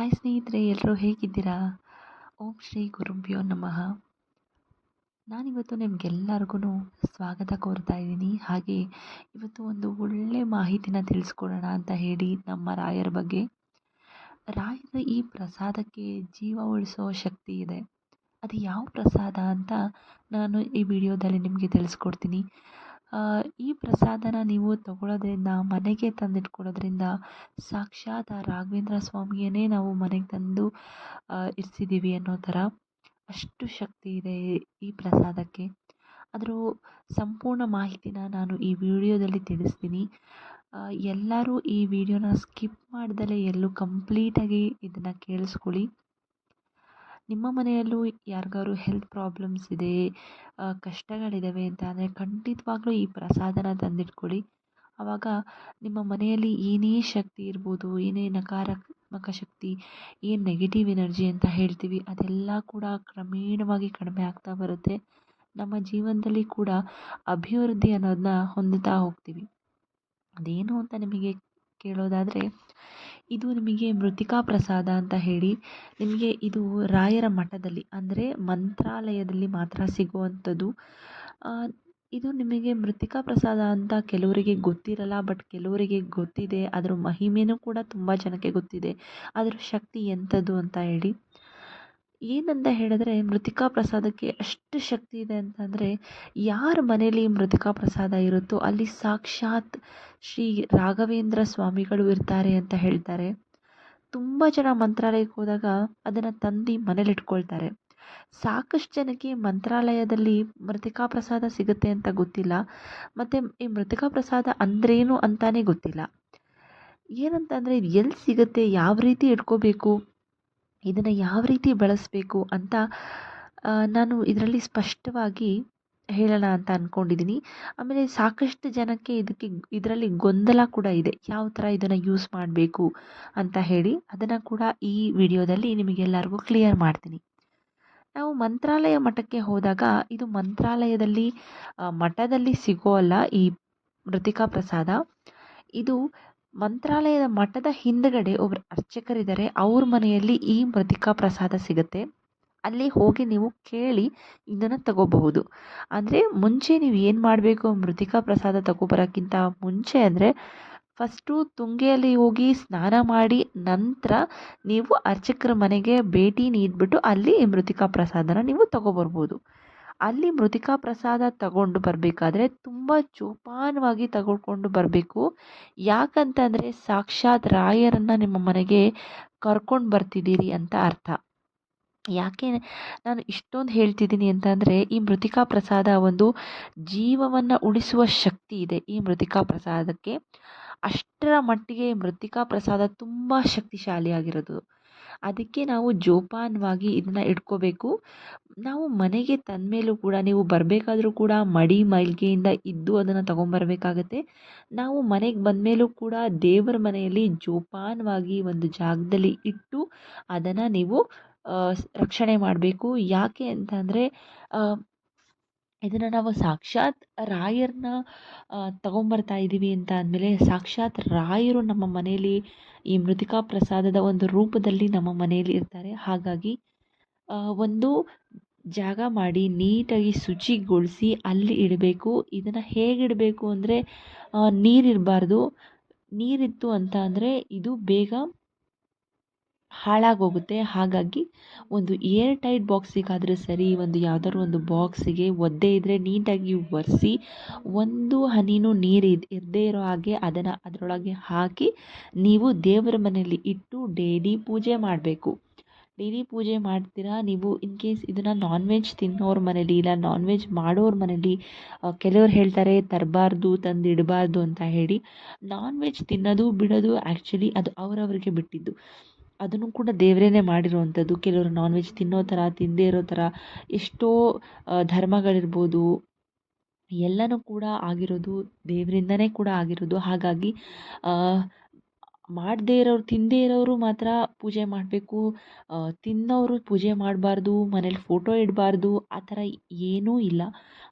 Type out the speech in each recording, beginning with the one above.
Hi ಸ್ನೇಹಿತರೆ ಎಲ್ಲರೂ ಹೇಗಿದ್ದೀರಾ? ಓಂ ಶ್ರೀ ಗುರುಭ್ಯೋ ನಮಃ. ನಾನಿವತ್ತು ನಿಮಗೆಲ್ಲರಿಗೂ ಸ್ವಾಗತ ಕೋರ್ತಾ ಇದ್ದೀನಿ. ಹಾಗೆ ಇವತ್ತು ಒಂದು ಒಳ್ಳೆಯ ಮಾಹಿತಿನ ತಿಳಿಸ್ಕೊಡೋಣ ಅಂತ ಹೇಳಿ ನಮ್ಮ ರಾಯರ ಬಗ್ಗೆ. ರಾಯರ ಈ ಪ್ರಸಾದಕ್ಕೆ ಜೀವ ಉಳಿಸೋ ಶಕ್ತಿ ಇದೆ. ಅದು ಯಾವ ಪ್ರಸಾದ ಅಂತ ನಾನು ಈ ವಿಡಿಯೋದಲ್ಲಿ ನಿಮಗೆ ತಿಳಿಸ್ಕೊಡ್ತೀನಿ. ಈ ಪ್ರಸಾದನ ನೀವು ತಗೊಳ್ಳೋದ್ರಿಂದ ಮನೆಗೆ ತಂದಿಟ್ಕೊಳ್ಳೋದ್ರಿಂದ ಸಾಕ್ಷಾತ್ ಆ ರಾಘವೇಂದ್ರ ಸ್ವಾಮಿಯನ್ನೇ ನಾವು ಮನೆಗೆ ತಂದು ಇರಿಸಿದ್ದೀವಿ ಅನ್ನೋ ಥರ ಅಷ್ಟು ಶಕ್ತಿ ಇದೆ ಈ ಪ್ರಸಾದಕ್ಕೆ. ಅದರ ಸಂಪೂರ್ಣ ಮಾಹಿತಿನ ನಾನು ಈ ವಿಡಿಯೋದಲ್ಲಿ ತಿಳಿಸ್ತೀನಿ. ಎಲ್ಲರೂ ಈ ವಿಡಿಯೋನ ಸ್ಕಿಪ್ ಮಾಡ್ದಲೇ ಎಲ್ಲೂ ಕಂಪ್ಲೀಟಾಗಿ ಇದನ್ನು ಕೇಳಿಸ್ಕೊಳ್ಳಿ. ನಿಮ್ಮ ಮನೆಯಲ್ಲೂ ಯಾರಿಗಾದ್ರು ಹೆಲ್ತ್ ಪ್ರಾಬ್ಲಮ್ಸ್ ಇದೆ ಕಷ್ಟಗಳಿದ್ದಾವೆ ಅಂತ ಅಂದರೆ ಖಂಡಿತವಾಗ್ಲೂ ಈ ಪ್ರಸಾದನ ತಂದಿಟ್ಕೊಳ್ಳಿ. ಆವಾಗ ನಿಮ್ಮ ಮನೆಯಲ್ಲಿ ಏನೇ ಶಕ್ತಿ ಇರ್ಬೋದು, ಏನೇ ನಕಾರಾತ್ಮಕ ಶಕ್ತಿ, ಏನು ನೆಗೆಟಿವ್ ಎನರ್ಜಿ ಅಂತ ಹೇಳ್ತೀವಿ, ಅದೆಲ್ಲ ಕೂಡ ಕ್ರಮೇಣವಾಗಿ ಕಡಿಮೆ ಆಗ್ತಾ ಬರುತ್ತೆ. ನಮ್ಮ ಜೀವನದಲ್ಲಿ ಕೂಡ ಅಭಿವೃದ್ಧಿ ಅನ್ನೋದನ್ನ ಹೊಂದುತ್ತಾ ಹೋಗ್ತೀವಿ. ಅದೇನು ಅಂತ ನಿಮಗೆ ಕೇಳೋದಾದರೆ ಇದು ನಿಮಗೆ ಮೃತ್ತಿಕಾ ಪ್ರಸಾದ ಅಂತ ಹೇಳಿ, ನಿಮಗೆ ಇದು ರಾಯರ ಮಠದಲ್ಲಿ, ಅಂದರೆ ಮಂತ್ರಾಲಯದಲ್ಲಿ ಮಾತ್ರ ಸಿಗುವಂಥದ್ದು. ಇದು ನಿಮಗೆ ಮೃತ್ತಿಕಾ ಪ್ರಸಾದ ಅಂತ ಕೆಲವರಿಗೆ ಗೊತ್ತಿರಲ್ಲ, ಬಟ್ ಕೆಲವರಿಗೆ ಗೊತ್ತಿದೆ. ಅದರ ಮಹಿಮೆಯೂ ಕೂಡ ತುಂಬ ಜನಕ್ಕೆ ಗೊತ್ತಿದೆ. ಅದರ ಶಕ್ತಿ ಎಂಥದ್ದು ಅಂತ ಹೇಳಿ. ಏನಂತ ಹೇಳಿದ್ರೆ ಮೃತ್ತಿಕಾ ಪ್ರಸಾದಕ್ಕೆ ಅಷ್ಟು ಶಕ್ತಿ ಇದೆ ಅಂತಂದರೆ ಯಾರ ಮನೆಯಲ್ಲಿ ಮೃತ್ತಿಕಾ ಪ್ರಸಾದ ಇರುತ್ತೋ ಅಲ್ಲಿ ಸಾಕ್ಷಾತ್ ಶ್ರೀ ರಾಘವೇಂದ್ರ ಸ್ವಾಮಿಗಳು ಇರ್ತಾರೆ ಅಂತ ಹೇಳ್ತಾರೆ. ತುಂಬ ಜನ ಮಂತ್ರಾಲಯಕ್ಕೆ ಹೋದಾಗ ಅದನ್ನು ತಂದು ಮನೇಲಿಟ್ಕೊಳ್ತಾರೆ ಸಾಕಷ್ಟು ಜನಕ್ಕೆ ಮಂತ್ರಾಲಯದಲ್ಲಿ ಮೃತಿಕಾ ಪ್ರಸಾದ ಸಿಗುತ್ತೆ ಅಂತ ಗೊತ್ತಿಲ್ಲ. ಮತ್ತು ಈ ಮೃತಿಕಾ ಪ್ರಸಾದ ಅಂದ್ರೇನು ಅಂತಾನೆ ಗೊತ್ತಿಲ್ಲ. ಏನಂತಂದರೆ ಇದು ಎಲ್ಲಿ ಸಿಗುತ್ತೆ, ಯಾವ ರೀತಿ ಇಟ್ಕೋಬೇಕು? ಇದನ್ನು ಯಾವ ರೀತಿ ಬಳಸಬೇಕು ಅಂತ ನಾನು ಇದರಲ್ಲಿ ಸ್ಪಷ್ಟವಾಗಿ ಹೇಳೋಣ ಅಂತ ಅಂದ್ಕೊಂಡಿದ್ದೀನಿ ಆಮೇಲೆ ಸಾಕಷ್ಟು ಜನಕ್ಕೆ ಇದಕ್ಕೆ, ಇದರಲ್ಲಿ ಗೊಂದಲ ಕೂಡ ಇದೆ. ಯಾವ ಥರ ಇದನ್ನು ಯೂಸ್ ಮಾಡಬೇಕು ಅಂತ ಹೇಳಿ ಅದನ್ನು ಕೂಡ ಈ ವಿಡಿಯೋದಲ್ಲಿ ನಿಮಗೆಲ್ಲರಿಗೂ ಕ್ಲಿಯರ್ ಮಾಡ್ತೀನಿ. ನಾವು ಮಂತ್ರಾಲಯ ಮಠಕ್ಕೆ ಹೋದಾಗ, ಇದು ಮಂತ್ರಾಲಯದಲ್ಲಿ ಮಠದಲ್ಲಿ ಸಿಗೋ ಅಲ್ಲ ಈ ಮೃತಿಕಾ ಪ್ರಸಾದ. ಇದು ಮಂತ್ರಾಲಯದ ಮಠದ ಹಿಂದುಗಡೆ ಒಬ್ಬರು ಅರ್ಚಕರಿದ್ದಾರೆ. ಅವ್ರ ಮನೆಯಲ್ಲಿ ಈ ಮೃತಿಕಾ ಪ್ರಸಾದ ಸಿಗುತ್ತೆ. ಅಲ್ಲಿ ಹೋಗಿ ನೀವು ಕೇಳಿ ಇದನ್ನು ತಗೋಬಹುದು. ಅಂದರೆ ಮುಂಚೆ ನೀವು ಏನು ಮಾಡಬೇಕು? ಮೃತಿಕಾ ಪ್ರಸಾದ ತಗೋಬರೋಕ್ಕಿಂತ ಮುಂಚೆ ಅಂದರೆ ಫಸ್ಟು ತುಂಗೆಯಲ್ಲಿ ಹೋಗಿ ಸ್ನಾನ ಮಾಡಿ ನಂತರ ನೀವು ಅರ್ಚಕರ ಮನೆಗೆ ಭೇಟಿ ನೀಡಿಬಿಟ್ಟು ಅಲ್ಲಿ ಮೃತಿಕಾ ಪ್ರಸಾದನ ನೀವು ತಗೊಬರ್ಬೋದು. ಅಲ್ಲಿ ಮೃತಿಕಾ ಪ್ರಸಾದ ತಗೊಂಡು ಬರಬೇಕಾದ್ರೆ ತುಂಬ ಚೋಪಾನವಾಗಿ ತಗೊಳ್ಕೊಂಡು ಬರಬೇಕು. ಯಾಕಂತಂದರೆ ಸಾಕ್ಷಾತ್ ರಾಯರನ್ನು ನಿಮ್ಮ ಮನೆಗೆ ಕರ್ಕೊಂಡು ಬರ್ತಿದ್ದೀರಿ ಅಂತ ಅರ್ಥ. ಯಾಕೆ ನಾನು ಇಷ್ಟೊಂದು ಹೇಳ್ತಿದ್ದೀನಿ ಅಂತಂದರೆ ಈ ಮೃತಿಕಾ ಪ್ರಸಾದ ಒಂದು ಜೀವವನ್ನು ಉಳಿಸುವ ಶಕ್ತಿ ಇದೆ ಈ ಮೃತಿಕಾ ಪ್ರಸಾದಕ್ಕೆ. ಅಷ್ಟರ ಮಟ್ಟಿಗೆ ಮೃತಿಕಾ ಪ್ರಸಾದ ತುಂಬ ಶಕ್ತಿಶಾಲಿಯಾಗಿರೋದು. ಅದಕ್ಕೆ ನಾವು ಜೋಪಾನವಾಗಿ ಇದನ್ನು ಇಟ್ಕೋಬೇಕು. ನಾವು ಮನೆಗೆ ತಂದ ಮೇಲೂ ಕೂಡ ನೀವು ಬರಬೇಕಾದ್ರೂ ಕೂಡ ಮಡಿ ಮೈಲ್ಗೆಯಿಂದ ಇದ್ದು ಅದನ್ನು ತೊಗೊಂಬರ್ಬೇಕಾಗತ್ತೆ. ನಾವು ಮನೆಗೆ ಬಂದ ಮೇಲೂ ಕೂಡ ದೇವರ ಮನೆಯಲ್ಲಿ ಜೋಪಾನವಾಗಿ ಒಂದು ಜಾಗದಲ್ಲಿ ಇಟ್ಟು ಅದನ್ನು ನೀವು ರಕ್ಷಣೆ ಮಾಡಬೇಕು. ಯಾಕೆ ಅಂತಂದರೆ ಇದನ್ನು ನಾವು ಸಾಕ್ಷಾತ್ ರಾಯರನ್ನ ತಗೊಂಬರ್ತಾ ಇದ್ದೀವಿ ಅಂತ ಅಂದಮೇಲೆ ಸಾಕ್ಷಾತ್ ರಾಯರು ನಮ್ಮ ಮನೆಯಲ್ಲಿ ಈ ಮೃತಿಕಾ ಪ್ರಸಾದದ ಒಂದು ರೂಪದಲ್ಲಿ ನಮ್ಮ ಮನೆಯಲ್ಲಿ ಇರ್ತಾರೆ. ಹಾಗಾಗಿ ಒಂದು ಜಾಗ ಮಾಡಿ ನೀಟಾಗಿ ಶುಚಿಗೊಳಿಸಿ ಅಲ್ಲಿ ಇಡಬೇಕು. ಇದನ್ನು ಹೇಗಿಡಬೇಕು ಅಂದರೆ ನೀರಿರಬಾರ್ದು. ನೀರಿತ್ತು ಅಂತ ಅಂದರೆ ಇದು ಬೇಗ ಹಾಳಾಗೋಗುತ್ತೆ. ಹಾಗಾಗಿ ಒಂದು ಏರ್ ಟೈಟ್ ಬಾಕ್ಸಿಗಾದರೂ ಸರಿ, ಒಂದು ಯಾವ್ದಾದ್ರು ಒಂದು ಬಾಕ್ಸಿಗೆ ಒದ್ದೆ ಇದ್ದರೆ ನೀಟಾಗಿ ಒರೆಸಿ, ಒಂದು ಹನಿನೂ ನೀರು ಇದು, ಇರದೇ ಇರೋ ಹಾಗೆ ಅದನ್ನು ಅದರೊಳಗೆ ಹಾಕಿ ನೀವು ದೇವರ ಮನೆಯಲ್ಲಿ ಇಟ್ಟು ಡೈಲಿ ಪೂಜೆ ಮಾಡಬೇಕು. ಡೈಲಿ ಪೂಜೆ ಮಾಡ್ತೀರಾ? ನೀವು ಇನ್ ಕೇಸ್ ಇದನ್ನು ನಾನ್ ವೆಜ್ ತಿನ್ನೋರ ಮನೇಲಿ ಇಲ್ಲ ನಾನ್ ವೆಜ್ ಮಾಡೋರ ಮನೇಲಿ ಕೆಲವ್ರು ಹೇಳ್ತಾರೆ ತರಬಾರ್ದು, ತಂದು ಇಡಬಾರ್ದು ಅಂತ ಹೇಳಿ ನಾನ್ ವೆಜ್ ತಿನ್ನೋದು, ಬಿಡೋದು ಆ್ಯಕ್ಚುಲಿ ಅದು ಅವರವ್ರಿಗೆ ಬಿಟ್ಟಿದ್ದು. ಅದನ್ನು ಕೂಡ ದೇವರೇನೆ ಮಾಡಿರುವಂಥದ್ದು. ಕೆಲವರು ನಾನ್ ವೆಜ್ ತಿನ್ನೋ ಥರ ತಿನ್ನದೇ ಇರೋ ಥರ, ಎಷ್ಟೋ ಧರ್ಮಗಳಿರ್ಬೋದು, ಎಲ್ಲನೂ ಕೂಡ ಆಗಿರೋದು ದೇವರಿಂದನೇ ಕೂಡ ಆಗಿರೋದು. ಹಾಗಾಗಿ ಮಾಡದೇ ಇರೋರು ತಿನ್ನದೇ ಇರೋರು ಮಾತ್ರ ಪೂಜೆ ಮಾಡಬೇಕು. ತಿನ್ನೋರು ಪೂಜೆ ಮಾಡಬಾರ್ದು, ಮನೇಲಿ ಫೋಟೋ ಇಡಬಾರ್ದು, ಆ ಥರ ಏನೂ ಇಲ್ಲ.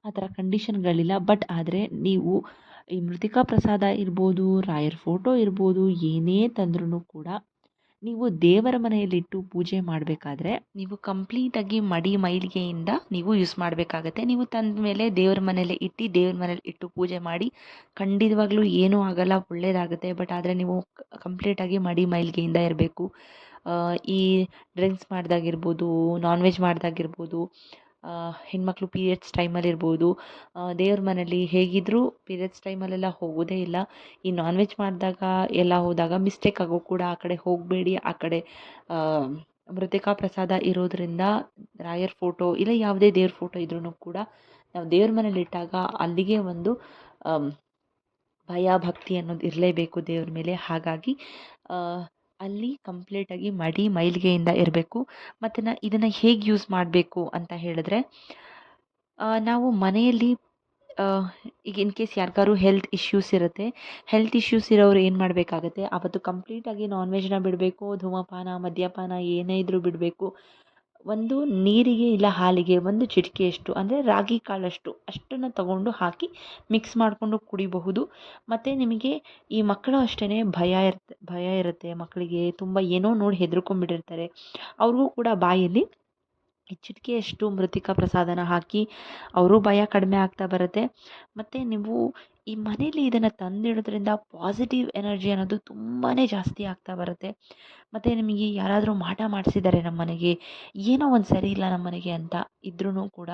ಆ ಥರ ಕಂಡೀಷನ್ಗಳಿಲ್ಲ ಬಟ್ ಆದರೆ ನೀವು ಈ ಮೃತಿಕಾ ಪ್ರಸಾದ ಇರ್ಬೋದು, ರಾಯರ ಫೋಟೋ ಇರ್ಬೋದು, ಏನೇ ತಂದ್ರೂ ಕೂಡ ನೀವು ದೇವರ ಮನೆಯಲ್ಲಿಟ್ಟು ಪೂಜೆ ಮಾಡಬೇಕಾದ್ರೆ ನೀವು ಕಂಪ್ಲೀಟಾಗಿ ಮಡಿ ಮೈಲಿಗೆಯಿಂದ ನೀವು ಯೂಸ್ ಮಾಡಬೇಕಾಗತ್ತೆ. ನೀವು ತಂದ ಮೇಲೆ ದೇವರ ಮನೇಲಿ ಇಟ್ಟು ದೇವರ ಮನೇಲಿ ಇಟ್ಟು ಪೂಜೆ ಮಾಡಿ ಖಂಡಿತವಾಗ್ಲೂ ಏನೂ ಆಗಲ್ಲ ಒಳ್ಳೆಯದಾಗುತ್ತೆ ಬಟ್ ಆದರೆ ನೀವು ಕಂಪ್ಲೀಟಾಗಿ ಮಡಿ ಮೈಲಿಗೆಯಿಂದ ಇರಬೇಕು. ಈ ಡ್ರಿಂಕ್ಸ್ ಮಾಡಿದಾಗಿರ್ಬೋದು, ನಾನ್ ವೆಜ್ ಮಾಡಿದಾಗಿರ್ಬೋದು ಹೆಣ್ಮಕ್ಳು ಪೀರಿಯಡ್ಸ್ ಟೈಮಲ್ಲಿ ಇರ್ಬೋದು ದೇವ್ರ ಮನೆಯಲ್ಲಿ ಹೇಗಿದ್ದರೂ ಪೀರಿಯಡ್ಸ್ ಟೈಮಲ್ಲೆಲ್ಲ ಹೋಗೋದೇ ಇಲ್ಲ. ಈ ನಾನ್ ವೆಜ್ ಮಾಡಿದಾಗ ಎಲ್ಲ ಹೋದಾಗ ಮಿಸ್ಟೇಕ್ ಆಗೋ ಕೂಡ ಆ ಕಡೆ ಹೋಗಬೇಡಿ, ಆ ಕಡೆ ಮೃತಿಕಾ ಪ್ರಸಾದ ಇರೋದರಿಂದ ರಾಯರ್ ಫೋಟೋ ಇಲ್ಲ ಯಾವುದೇ ದೇವ್ರ ಫೋಟೋ ಇದ್ರೂ ಕೂಡ ನಾವು ದೇವ್ರ ಮನೇಲಿ ಇಟ್ಟಾಗ ಅಲ್ಲಿಗೆ ಒಂದು ಭಯ ಭಕ್ತಿ ಅನ್ನೋದು ಇರಲೇಬೇಕು ದೇವ್ರ ಮೇಲೆ. ಹಾಗಾಗಿ ಅಲ್ಲಿ ಕಂಪ್ಲೀಟಾಗಿ ಮಡಿ ಮೈಲಿಗೆಯಿಂದ ಇರಬೇಕು. ಮತ್ತು ನಾ, ಇದನ್ನು ಹೇಗೆ ಯೂಸ್ ಮಾಡಬೇಕು ಅಂತ ಹೇಳಿದ್ರೆ ನಾವು ಮನೆಯಲ್ಲಿ ಈಗ ಇನ್ ಕೇಸ್ ಯಾರಿಗಾರು ಹೆಲ್ತ್ ಇಶ್ಯೂಸ್ ಇರುತ್ತೆ ಹೆಲ್ತ್ ಇಶ್ಯೂಸ್ ಇರೋರು ಏನು ಮಾಡಬೇಕಾಗತ್ತೆ? ಆವತ್ತು ಕಂಪ್ಲೀಟಾಗಿ ನಾನ್ ವೆಜ್ನ ಬಿಡಬೇಕು, ಧೂಮಪಾನ, ಮದ್ಯಪಾನ ಏನೇ ಇದ್ದರೂ ಬಿಡಬೇಕು. ಒಂದು ನೀರಿಗೆ ಇಲ್ಲ ಹಾಲಿಗೆ ಒಂದು ಚಿಟಿಕೆಯಷ್ಟು ಅಂದರೆ ರಾಗಿ ಕಾಳಷ್ಟು ಅಷ್ಟನ್ನು ತಗೊಂಡು ಹಾಕಿ ಮಿಕ್ಸ್ ಮಾಡಿಕೊಂಡು ಕುಡಿಬಹುದು. ಮತ್ತು ನಿಮಗೆ ಈ ಮಕ್ಕಳು ಅಷ್ಟೇ ಭಯ ಇರುತ್ತೆ ಭಯ ಇರುತ್ತೆ. ಮಕ್ಕಳಿಗೆ ತುಂಬ ಏನೋ ನೋಡಿ ಹೆದ್ರ್ಕೊಂಡ್ಬಿಟ್ಟಿರ್ತಾರೆ ಅವ್ರಿಗೂ ಕೂಡ ಬಾಯಲ್ಲಿ ಚಿಟಿಕೆಯಷ್ಟು ಮೃತಿಕಾ ಪ್ರಸಾದನ ಹಾಕಿ ಅವರು ಭಯ ಕಡಿಮೆ ಆಗ್ತಾ ಬರುತ್ತೆ. ಮತ್ತು ನೀವು ಈ ಮನೇಲಿ ಇದನ್ನು ತಂದಿಡೋದ್ರಿಂದ ಪಾಸಿಟಿವ್ ಎನರ್ಜಿ ಅನ್ನೋದು ತುಂಬಾ ಜಾಸ್ತಿ ಆಗ್ತಾ ಬರುತ್ತೆ. ಮತ್ತು ನಿಮಗೆ ಯಾರಾದರೂ ಮಾಟ ಮಾಡಿಸಿದ್ದಾರೆ ನಮ್ಮ ಮನೆಗೆ, ಏನೋ ಒಂದು ಸರಿ ಇಲ್ಲ ನಮ್ಮ ಮನೆಗೆ ಅಂತ ಇದ್ರೂ ಕೂಡ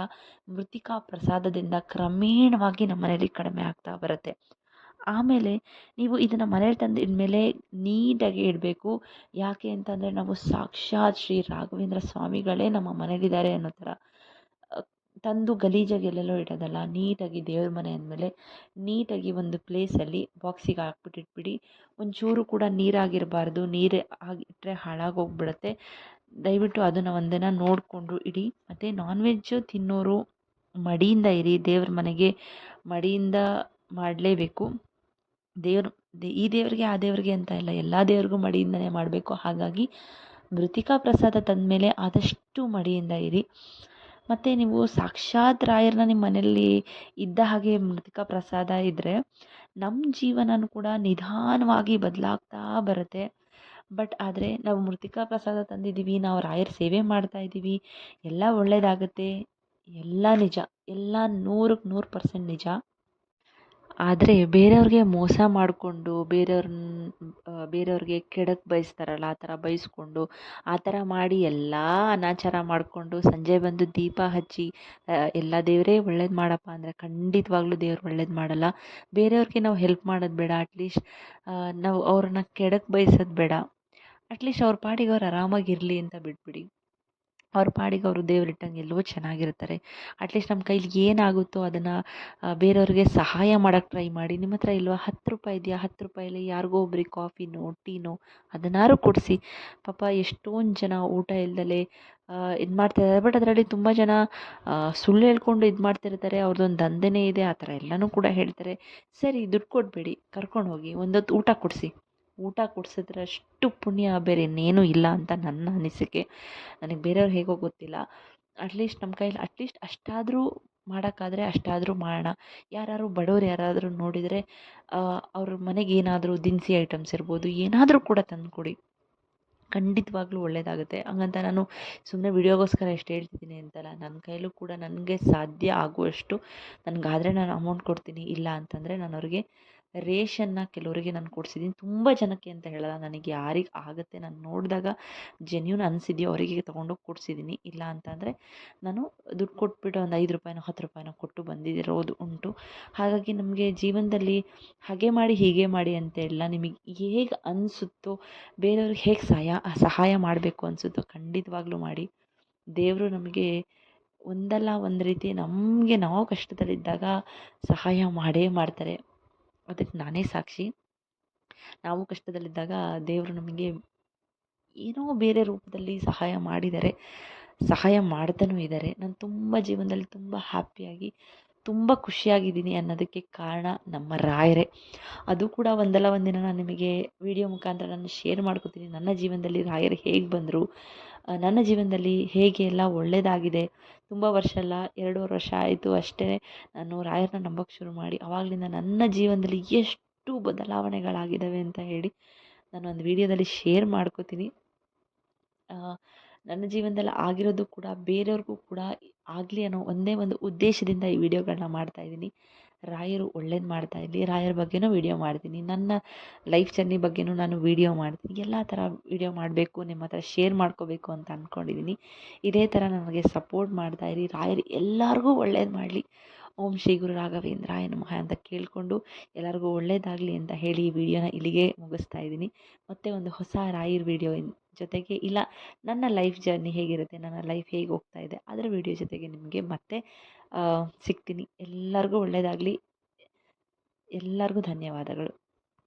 ಮೃತಿಕಾ ಪ್ರಸಾದದಿಂದ ಕ್ರಮೇಣವಾಗಿ ನಮ್ಮ ಮನೇಲಿ ಕಡಿಮೆ ಆಗ್ತಾ ಬರುತ್ತೆ. ಆಮೇಲೆ ನೀವು ಇದನ್ನು ಮನೇಲಿ ತಂದು ಇದ್ಮೇಲೆ ನೀಟಾಗಿ ಇಡಬೇಕು. ಯಾಕೆ ಅಂತಂದರೆ ನಾವು ಸಾಕ್ಷಾತ್ ಶ್ರೀ ರಾಘವೇಂದ್ರ ಸ್ವಾಮಿಗಳೇ ನಮ್ಮ ಮನೇಲಿದ್ದಾರೆ ಅನ್ನೋ ಥರ. ತಂದು ಗಲೀಜಾಗಿ ಎಲ್ಲೆಲ್ಲೋ ಇಡೋದಲ್ಲ, ನೀಟಾಗಿ ದೇವ್ರ ಮನೆ ಅಂದಮೇಲೆ ನೀಟಾಗಿ ಒಂದು ಪ್ಲೇಸಲ್ಲಿ ಬಾಕ್ಸಿಗೆ ಹಾಕ್ಬಿಟ್ಟಿಟ್ಬಿಡಿ. ಒಂಚೂರು ಕೂಡ ನೀರಾಗಿರಬಾರ್ದು, ನೀರು ಆಗಿಟ್ಟರೆ ಹಾಳಾಗೋಗ್ಬಿಡುತ್ತೆ. ದಯವಿಟ್ಟು ಅದನ್ನು ಒಂದಿನ ನೋಡಿಕೊಂಡು ಇಡಿ. ಮತ್ತು ನಾನ್ ವೆಜ್ಜು ತಿನ್ನೋರು ಮಡಿಯಿಂದ ಇರಿ, ದೇವ್ರ ಮನೆಗೆ ಮಡಿಯಿಂದ ಮಾಡಲೇಬೇಕು. ದೇವ್ರು ಈ ದೇವರಿಗೆ, ಆ ದೇವರಿಗೆ ಅಂತ ಇಲ್ಲ. ಎಲ್ಲ ದೇವ್ರಿಗೂ ಮಡಿಯಿಂದನೇ ಮಾಡಬೇಕು. ಹಾಗಾಗಿ ಮೃತಿಕಾ ಪ್ರಸಾದ ತಂದಮೇಲೆ ಆದಷ್ಟು ಮಡಿಯಿಂದ ಇರಿ. ಮತ್ತು ನೀವು ಸಾಕ್ಷಾತ್ ರಾಯರನ್ನ ನಿಮ್ಮ ಮನೆಯಲ್ಲಿ ಇದ್ದ ಹಾಗೆ ಮೃತಿಕಾ ಪ್ರಸಾದ ಇದ್ದರೆ ನಮ್ಮ ಜೀವನನೂ ಕೂಡ ನಿಧಾನವಾಗಿ ಬದಲಾಗ್ತಾ ಬರುತ್ತೆ. ಬಟ್ ಆದರೆ ನಾವು ಮೃತಿಕಾ ಪ್ರಸಾದ ತಂದಿದ್ದೀವಿ, ನಾವು ರಾಯರ ಸೇವೆ ಮಾಡ್ತಾ ಇದ್ದೀವಿ, ಎಲ್ಲ ಒಳ್ಳೆಯದಾಗುತ್ತೆ ಎಲ್ಲ ನಿಜ. ಎಲ್ಲ ನೂರಕ್ಕೆ ನೂರು ಪರ್ಸೆಂಟ್ ನಿಜ. ಆದರೆ ಬೇರೆಯವ್ರಿಗೆ ಮೋಸ ಮಾಡಿಕೊಂಡು ಬೇರೆಯವ್ರನ್ನ ಬೇರೆಯವ್ರಿಗೆ ಕೆಡಕ್ಕೆ ಬಯಸ್ತಾರಲ್ಲ, ಆ ಥರ ಬಯಸ್ಕೊಂಡು, ಆ ಥರ ಮಾಡಿ ಎಲ್ಲ ಅನಾಚಾರ ಮಾಡಿಕೊಂಡು ಸಂಜೆ ಬಂದು ದೀಪ ಹಚ್ಚಿ ಎಲ್ಲ ದೇವರೇ ಒಳ್ಳೇದು ಮಾಡಪ್ಪ ಅಂದರೆ ಖಂಡಿತವಾಗ್ಲೂ ದೇವ್ರು ಒಳ್ಳೇದು ಮಾಡಲ್ಲ. ಬೇರೆಯವ್ರಿಗೆ ನಾವು ಹೆಲ್ಪ್ ಮಾಡೋದು ಬೇಡ ಅಟ್ಲೀಸ್ಟ್ ನಾವು ಅವ್ರನ್ನ ಕೆಡಕ್ಕೆ ಬಯಸೋದು ಬೇಡ. ಅಟ್ಲೀಸ್ಟ್ ಅವ್ರ ಪಾಡಿಗೆ ಅವ್ರು ಆರಾಮಾಗಿರಲಿ ಅಂತ ಬಿಟ್ಬಿಡಿ. ಅವ್ರ ಪಾಡಿಗೆ ಅವರು ದೇವ್ರು ಎಲ್ಲೋ ಚೆನ್ನಾಗಿರ್ತಾರೆ. ಅಟ್ಲೀಸ್ಟ್ ನಮ್ಮ ಕೈಲಿ ಏನಾಗುತ್ತೋ ಅದನ್ನು ಬೇರೆಯವ್ರಿಗೆ ಸಹಾಯ ಮಾಡೋಕ್ಕೆ ಟ್ರೈ ಮಾಡಿ. ನಿಮ್ಮ ಹತ್ರ ಇಲ್ವಾ, ಹತ್ತು ರೂಪಾಯಿ ಇದೆಯಾ, ಹತ್ತು ರೂಪಾಯಲ್ಲಿ ಯಾರಿಗೋ ಒಬ್ರಿಗೆ ಕಾಫಿನೋ ಟೀನೋ ಅದನ್ನಾದ್ರು ಕೊಡಿಸಿ. ಪಾಪ ಎಷ್ಟೊಂದು ಜನ ಊಟ ಇಲ್ಲದಲೆ ಇದು ಮಾಡ್ತಿದ್ದಾರೆ. ಬಟ್ ಅದರಲ್ಲಿ ತುಂಬ ಜನ ಸುಳ್ಳು ಹೇಳ್ಕೊಂಡು ಇದು ಮಾಡ್ತಿರ್ತಾರೆ. ಅವ್ರದ್ದೊಂದು ದಂಧೆನೇ ಇದೆ. ಆ ಥರ ಎಲ್ಲನೂ ಕೂಡ ಹೇಳ್ತಾರೆ. ಸರಿ, ದುಡ್ಡು ಕೊಡಬೇಡಿ ಕರ್ಕೊಂಡು ಹೋಗಿ. ಒಂದೊತ್ತು ಊಟ ಕೊಡಿಸಿ. ಊಟ ಕೊಡಿಸಿದ್ರಷ್ಟು ಪುಣ್ಯ ಬೇರೆ ಇನ್ನೇನೂ ಇಲ್ಲ ಅಂತ ನನ್ನ ಅನಿಸಿಕೆ. ನನಗೆ ಬೇರೆಯವ್ರು ಹೇಗೋ ಗೊತ್ತಿಲ್ಲ. ಅಟ್ಲೀಸ್ಟ್ ನಮ್ಮ ಕೈಲಿ ಅಟ್ಲೀಸ್ಟ್ ಅಷ್ಟಾದರೂ ಮಾಡೋಕ್ಕಾದ್ರೆ ಅಷ್ಟಾದರೂ ಮಾಡೋಣ. ಯಾರಾದ್ರು ಬಡವ್ರು ಯಾರಾದರೂ ನೋಡಿದರೆ ಅವ್ರ ಮನೆಗೆ ಏನಾದರೂ ದಿನಸಿ ಐಟಮ್ಸ್ ಇರ್ಬೋದು, ಏನಾದರೂ ಕೂಡ ತಂದು ಕೊಡಿ ಖಂಡಿತವಾಗ್ಲೂ ಒಳ್ಳೆಯದಾಗುತ್ತೆ ಹಂಗಂತ ನಾನು ಸುಮ್ಮನೆ ವಿಡಿಯೋಗೋಸ್ಕರ ಎಷ್ಟು ಹೇಳ್ತಿದ್ದೀನಿ ಅಂತಲ್ಲ ನನ್ನ ಕೈಲೂ ಕೂಡ ನನಗೆ ಸಾಧ್ಯ ಆಗುವಷ್ಟು ನನಗಾದರೆ ನಾನು ಅಮೌಂಟ್ ಕೊಡ್ತೀನಿ, ಇಲ್ಲ ಅಂತಂದರೆ ನಾನು ಅವ್ರಿಗೆ ರೇಷನ್ನ ಕೆಲವರಿಗೆ ನಾನು ಕೊಡಿಸಿದ್ದೀನಿ ತುಂಬ ಜನಕ್ಕೆ ಅಂತ ಹೇಳಲ್ಲ, ನನಗೆ ಯಾರಿಗೆ ಆಗುತ್ತೆ ನಾನು ನೋಡಿದಾಗ ಜೆನ್ಯೂನ್ ಅನಿಸಿದೆಯೋ ಅವರಿಗೆ ತೊಗೊಂಡೋಗಿ ಕೊಡಿಸಿದ್ದೀನಿ ಇಲ್ಲ ಅಂತಂದರೆ ನಾನು ದುಡ್ಡು ಕೊಟ್ಬಿಟ್ಟು ಒಂದು ಐದು ರೂಪಾಯಿನೋ, ಹತ್ತು ರೂಪಾಯಿನೋ ಕೊಟ್ಟು ಬಂದಿರೋದು ಉಂಟು. ಹಾಗಾಗಿ ನಮಗೆ ಜೀವನದಲ್ಲಿ ಹಾಗೆ ಮಾಡಿ, ಹೀಗೆ ಮಾಡಿ ಅಂತ ಇಲ್ಲ ನಿಮಗೆ ಹೇಗೆ ಅನಿಸುತ್ತೋ ಬೇರೆಯವ್ರಿಗೆ ಹೇಗೆ ಸಹಾಯ ಸಹಾಯ ಮಾಡಬೇಕು ಅನಿಸುತ್ತೋ ಖಂಡಿತವಾಗ್ಲೂ ಮಾಡಿ. ದೇವರು ನಮಗೆ ಒಂದಲ್ಲ ಒಂದು ರೀತಿ ನಮಗೆ ನಾವು ಕಷ್ಟದಲ್ಲಿದ್ದಾಗ ಸಹಾಯ ಮಾಡೇ ಮಾಡ್ತಾರೆ. ಅದಕ್ಕೆ ನಾನೇ ಸಾಕ್ಷಿ ನಾವು ಕಷ್ಟದಲ್ಲಿದ್ದಾಗ ದೇವರು ನಮಗೆ ಏನೋ ಬೇರೆ ರೂಪದಲ್ಲಿ ಸಹಾಯ ಮಾಡಿದ್ದಾರೆ ಸಹಾಯ ಮಾಡ್ತಾನೂ ಇದ್ದಾರೆ. ನಾನು ತುಂಬ ಜೀವನದಲ್ಲಿ ತುಂಬ ಹ್ಯಾಪಿಯಾಗಿ ತುಂಬ ಖುಷಿಯಾಗಿದ್ದೀನಿ ಅನ್ನೋದಕ್ಕೆ ಕಾರಣ ನಮ್ಮ ರಾಯರೇ. ಅದು ಕೂಡ ಒಂದಲ್ಲ, ಒಂದಿನ ನಾನು ನಿಮಗೆ ವಿಡಿಯೋ ಮುಖಾಂತರ ನಾನು ಶೇರ್ ಮಾಡ್ಕೋತೀನಿ. ನನ್ನ ಜೀವನದಲ್ಲಿ ರಾಯರು ಹೇಗೆ ಬಂದರು ನನ್ನ ಜೀವನದಲ್ಲಿ ಹೇಗೆ ಎಲ್ಲ ಒಳ್ಳೆಯದಾಗಿದೆ ತುಂಬ ವರ್ಷ ಅಲ್ಲ, ಎರಡೂವರೆ ವರ್ಷ ಆಯಿತು ಅಷ್ಟೇ ನಾನು ರಾಯರನ್ನ ನಂಬೋಕ್ಕೆ ಶುರು ಮಾಡಿ. ಅವಾಗಲಿಂದ ನನ್ನ ಜೀವನದಲ್ಲಿ ಎಷ್ಟು ಬದಲಾವಣೆಗಳಾಗಿದ್ದಾವೆ ಅಂತ ಹೇಳಿ ನಾನು ಒಂದು ವಿಡಿಯೋದಲ್ಲಿ ಶೇರ್ ಮಾಡ್ಕೋತೀನಿ. ನನ್ನ ಜೀವನದಲ್ಲಿ ಆಗಿರೋದು ಕೂಡ, ಬೇರೆಯವ್ರಿಗೂ ಕೂಡ ಆಗಲಿ ಅನ್ನೋ ಒಂದೇ ಒಂದು ಉದ್ದೇಶದಿಂದ ಈ ವಿಡಿಯೋಗಳನ್ನ ಮಾಡ್ತಾಯಿದ್ದೀನಿ ರಾಯರು ಒಳ್ಳೇದು ಮಾಡ್ತಾ ಇರಲಿ. ರಾಯರ ಬಗ್ಗೆನೂ ವಿಡಿಯೋ ಮಾಡ್ತೀನಿ. ನನ್ನ ಲೈಫ್ ಜರ್ನಿ ಬಗ್ಗೆನೂ ನಾನು ವಿಡಿಯೋ ಮಾಡ್ತೀನಿ. ಎಲ್ಲ ಥರ ವಿಡಿಯೋ ಮಾಡಬೇಕು, ನಿಮ್ಮ ಹತ್ರ ಶೇರ್ ಮಾಡ್ಕೋಬೇಕು ಅಂತ ಅಂದ್ಕೊಂಡಿದ್ದೀನಿ ಇದೇ ಥರ ನನಗೆ ಸಪೋರ್ಟ್ ಮಾಡ್ತಾ ಇರಿ. ರಾಯರು ಎಲ್ಲರಿಗೂ ಒಳ್ಳೇದು ಮಾಡಲಿ. ಓಂ ಶ್ರೀ ಗುರು ರಾಘವೇಂದ್ರಾಯ ನಮಃ ಅಂತ ಕೇಳಿಕೊಂಡು ಎಲ್ಲರಿಗೂ ಒಳ್ಳೆಯದಾಗಲಿ ಅಂತ ಹೇಳಿ ಈ ವಿಡಿಯೋನ ಇಲ್ಲಿಗೆ ಮುಗಿಸ್ತಾ ಇದ್ದೀನಿ. ಮತ್ತೆ ಒಂದು ಹೊಸ ರಾಯರ್ ವಿಡಿಯೋ ಜೊತೆಗೆ ಇಲ್ಲ, ನನ್ನ ಲೈಫ್ ಜರ್ನಿ ಹೇಗಿರುತ್ತೆ, ನನ್ನ ಲೈಫ್ ಹೇಗೆ ಹೋಗ್ತಾ ಇದೆ, ಅದರ ವಿಡಿಯೋ ಜೊತೆಗೆ ನಿಮಗೆ ಮತ್ತೆ ಸಿಗ್ತೀನಿ. ಎಲ್ಲರಿಗೂ ಒಳ್ಳೆಯದಾಗಲಿ ಎಲ್ಲರಿಗೂ ಧನ್ಯವಾದಗಳು.